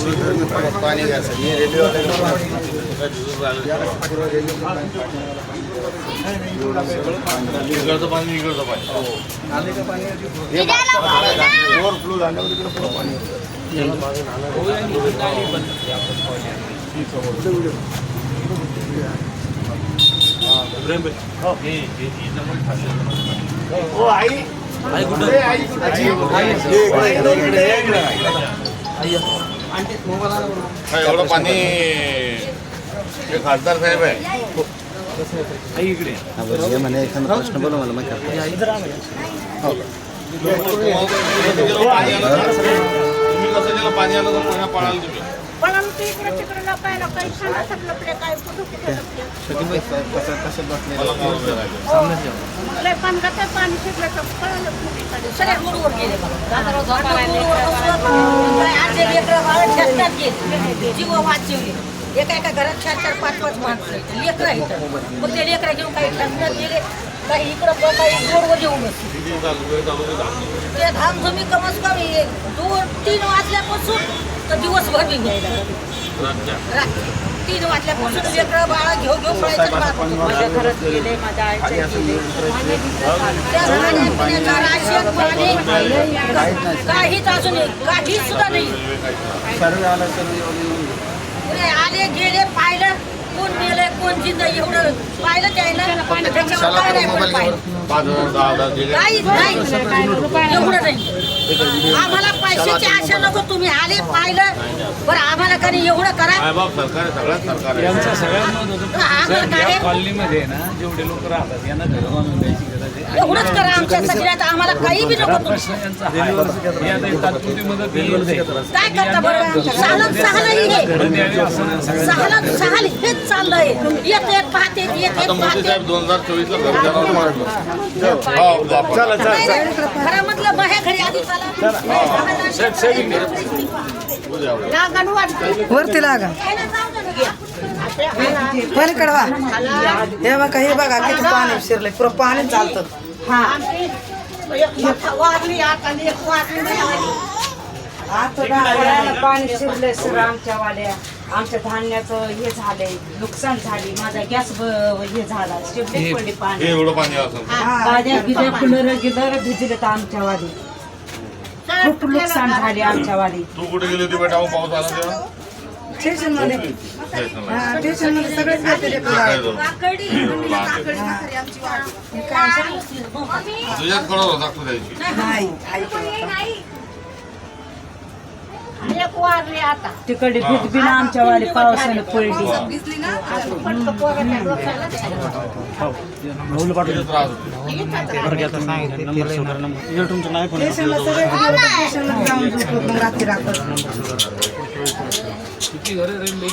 Flow झाला पाणी घ्यायचं हे रेल्वे इकडचं पाणी इकडचं पाणी ओव्हरफ्लो झाल्यावर इकडे पुढं पाणी हो आई आई कुठे? ये इकडे, इकडे, इकडे, ये इकडे. हा, एवढं पाणी हे खासदार साहेब आहे. म्हणे एखादा प्रश्न बोला मला माहिती पाणी आलं ना, तुम्ही कसं त्याला पाणी आलं तर कोणा पळाल तुम्ही. पण आमच्या इकडे तिकडे लपायला काही सांगत लपले काय? कुठं कुठे लपले कसं कसं बसले मला काय उभे राहिले. लय पानगत पाणी शिकलं तर कळलं कुठे सगळ्या रोडवर गेले आजचे लेकरं जीव वाचवले एका एका घरात चार चार पाच पाच माणसं आहेत. लेकरं आहेत मग ते लेकरं घेऊन काही ठरण्यात गेले काही इकडं काही रोडवर येऊन ते धाम. ते तुम्ही कमस कमी दोन तीन वाजल्यापासून तर दिवसभर बी घ्यायला रात्री तीन वाजल्यापासून लेकरं बाळा घेऊ घेऊ पळायचं माझ्या घरात गेले माझ्या आईच्या गेले. त्या पाणी काहीच अजून काहीच सुद्धा नाही. सर्व आला सर्व पुढे आले गेले पाहिलं कोण मेले कोण जिंद एवढं पाहिलं त्यानं. त्याच्यावर काय नाही पण पाहिलं पाच हजार दहा हजार दिले काहीच नाही. एवढं नाही. आम्हाला पैशाची आशा नको तुम्ही आले पाहिलं. बरं आम्हाला कधी एवढं करा. काय बाप सरकार आहे सगळ्यात सरकार आहे. यांचं सगळ्यात महत्वाचं आम्हाला सर, या काय कॉलनीमध्ये ना जेवढे लोक राहतात यांना घर बांधून द्यायची गरज एवढंच करा आमच्या सगळ्यात आम्हाला काही बी नको. काय करता बरं सहाला सहाला हे. सहाला सहाला हेच चाललंय येत एक पाहते येत पाहते. दोन हजार चोवीस ला हो. घरामधलं माझ्या घरी आधी चला. वरती लागा. पलीकडे वा. हे बघा हे बघा किती पाणी शिरलंय. पुरं पाणी चालतं. आता पाणी शिरले सर आमच्या वाड्या आमच्या धान्याचं हे झालंय नुकसान झाली माझा गॅस ब- हे झाला. शिपडे पडली पाणी. पाणी गाड्या बिद्या कुलर गिलर भिजलेत आमच्या वाडी खूप नुकसान झाले आमच्या वाडी तू कुठे गेली होती बेटा मग पाऊस आला तेव्हा? स्टेशनमध्ये. स्टेशनला. हा स्टेशन सगळेच गेले ते काय झालं? काकडी तुझ्याच होता एक आता तिकडे आमच्या वाली पावसाने पडली किती त्रास होतो स्टेशनला गेले होते. जाऊन झोपलो मग रात्री रात्र किती घरं राहिली?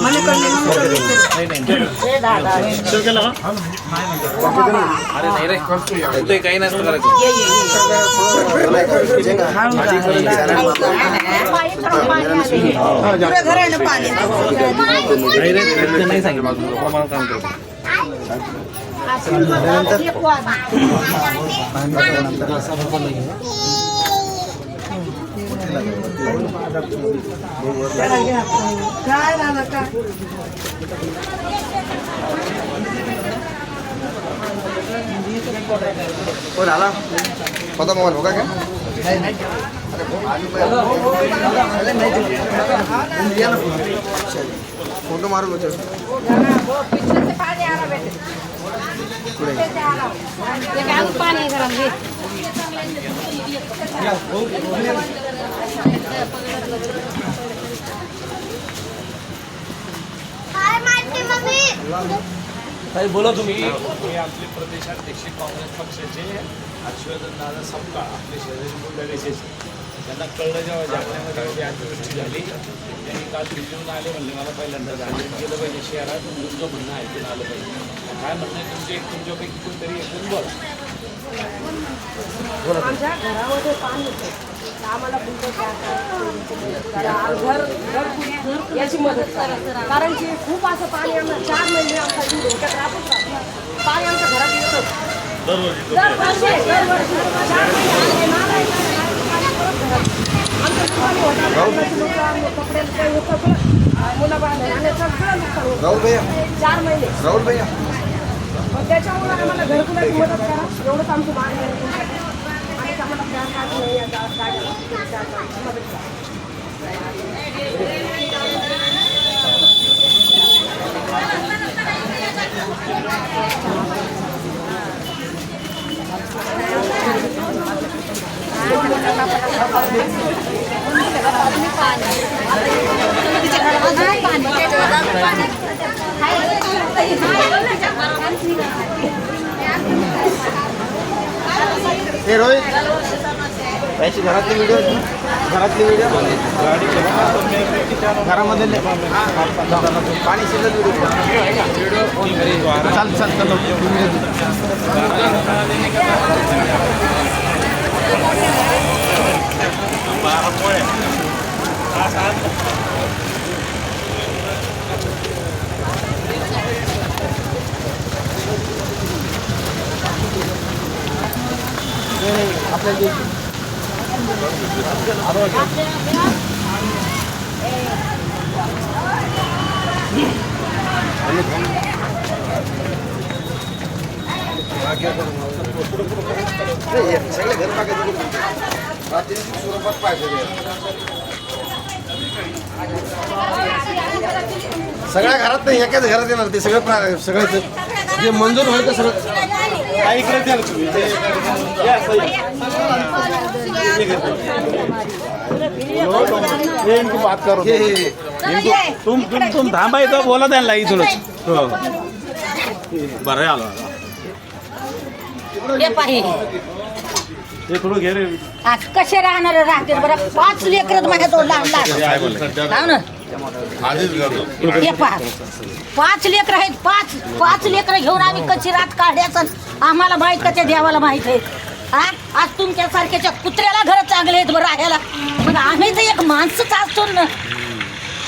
मणिकर्णी नंतर विचारू. पुऱ्या घरानं पाणी एक वाजले त्याला घ्या. काय झालं का होता मोबाईल होता का फोटो मारू होते ताई, बोला तुम्ही. मी आपले प्रदेशाध्यक्ष काँग्रेस पक्षाचे हर्षवर्धन दादा सपकाळ आपले शहरी बुलढाण्याचे त्यांना कळलं जेव्हा जालन्यामध्ये जी अतिवृष्टी झाली त्यांनी काल रिझ्यून आले म्हणले मला पहिल्यांदा गेलं पाहिजे शहरात तुमचं म्हणणं ऐकून आलं पाहिजे. काय म्हणणं आहे तुमचे? तुमच्यापैकी कोणतरी बरं आमच्या घरामध्ये पाणी होतं. आम्हाला घर घर याची मदत करा. कारण की खूप असं पाणी आमचं चार महिने आमचा जीव धोक्यात राहतच राहतो पाणी आमच्या घरात येतं. दरवर्षी दरवर्षी चार महिने राहुल भैया आमचं काही आणि नुकसान होतं. चार महिने राहुल भैया मग त्याच्यामुळे आम्हाला घरकुलाची मदत करा एवढंच आमची मागणी आहे आणि आम्हाला प्लॅन नाही मदत करा हे रोहित. त्याची घरातली व्हिडिओ घरातली व्हिडिओ घरामध्ये पाणी शिजत व्हिडिओ चाल चाल चाल. 말한 거에 다 사는 네, 갑자기 바로 하죠. 가격은 सगळे घर टाकायचे रात्री स्वरूपात पाहिजे सगळ्या घरात नाही एकाच घरात येणार ते सगळं सगळं ते- जे मंजूर होईल ते सगळं काय इकडे द्या ना तुम्ही. ते- या, सही. हे इनको बात करो हे. तुम तुम तुम थांबा इथं बोला त्यांना इथूनच हो बरं आलो हे पाहि. ते थोडं घे रे. आज कसे राहणार राहतील बरं? पाच लेकरत माझ्या तो लहान लहान ना आधीच करतो हे पहा. पाच लेकर आहेत. पाच पाच लेकर घेऊन आम्ही कशी रात काढायचं आम्हाला माहीत का त्या देवाला माहीत आहे? हा? आज तुमच्यासारख्याच्या कुत्र्याला घर चांगले आहेत बरं राहायला. मग आम्ही तर एक माणसंच असतो ना.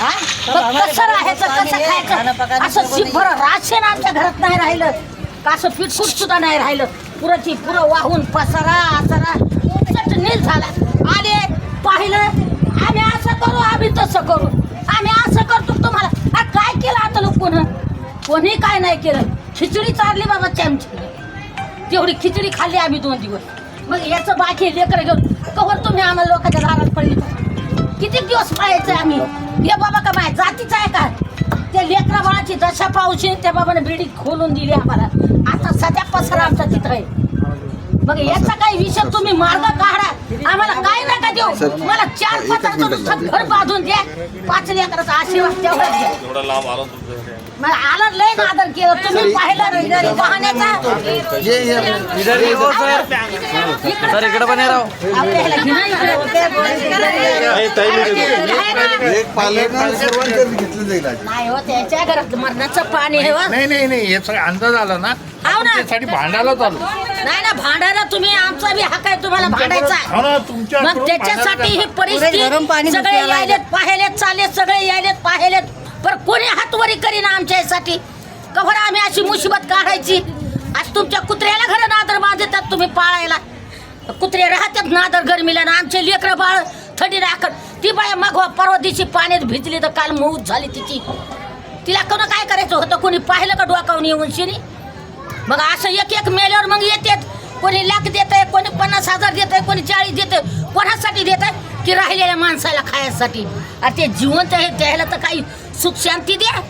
हा? कसं राहायचं कसं खायचं? असं शिभर राशन आमच्या घरात नाही राहिलं. का असं पिटकूट सुद्धा नाही राहिलं? पुरची पुरं वाहून पसरा असरा चटणी झाला. आले पाहिलं आम्ही असं करू आम्ही तसं करू. आम्ही असं करतो तुम्हाला? काय केलं आता लोक? कोण कोणी काय नाही केलं. खिचडी चालली बाबा चमची. तेवढी खिचडी खाल्ली आम्ही दोन दिवस. मग याचं बाकी लेकर घेऊन. कवर तुम्ही आम्हाला लोकांच्या दारात पडली किती दिवस पाहायचं आम्ही? हे बाबा का माय जातीचं आहे का? त्या लेकरा बाळाची दशा पाऊशी त्या बाबाने बिडी खोलून दिली आम्हाला. आता सध्या पसरा आमचा तिथं आहे. मग याचा काही विषय तुम्ही मार्ग काढा. आम्हाला काय नका देऊ. मला चार नुसतं घर बांधून द्या. पाच लेकराचा आशीर्वाद तेवढा द्या आला लय केलं. तुम्ही पाहिलं ये ये सर. इकडे पण राव एक घेतलं जाईल. नाही हो त्याच्या घरात मरणाचं पाणी आहे हो. नाही नाही नाही याचा अंदाज आला ना. ना. त्यासाठी भांडायला चालू. नाही ना भांडायला तुम्ही आमचा बी हक्क आहे तुम्हाला भांडायचा. हो मग त्याच्यासाठी ही परिस्थिती सगळे यायलेत पाहिलेत चाललेत सगळे यायलेत कोणी झाली ना आमच्या यासाठी कवर आम्ही अशी मुसीबत काढायची? आज तुमच्या कुत्र्याला घरं नादर बांधतात तुम्ही पाळायला. कुत्रे राहतात नादर गरमीला. ना आमचे लेकरं बाळ थंडी राखत ती बाया मागवा परवा दिवशी पाण्यात भिजली तर काल मूत झाली तिची. तिला कोण काय करायचं होतं? कोणी पाहिलं का डोकावून येऊन शिनी? मग असं एक एक मेल्यावर मग येतात. कोणी लाख देत आहे कोणी पन्नास हजार देत आहे कोणी चाळीस देत आहे कोणासाठी देत आहे की राहिलेल्या माणसाला खायसाठी. अरे ते जिवंत आहे त्याला तर काही सुख शांती द्या.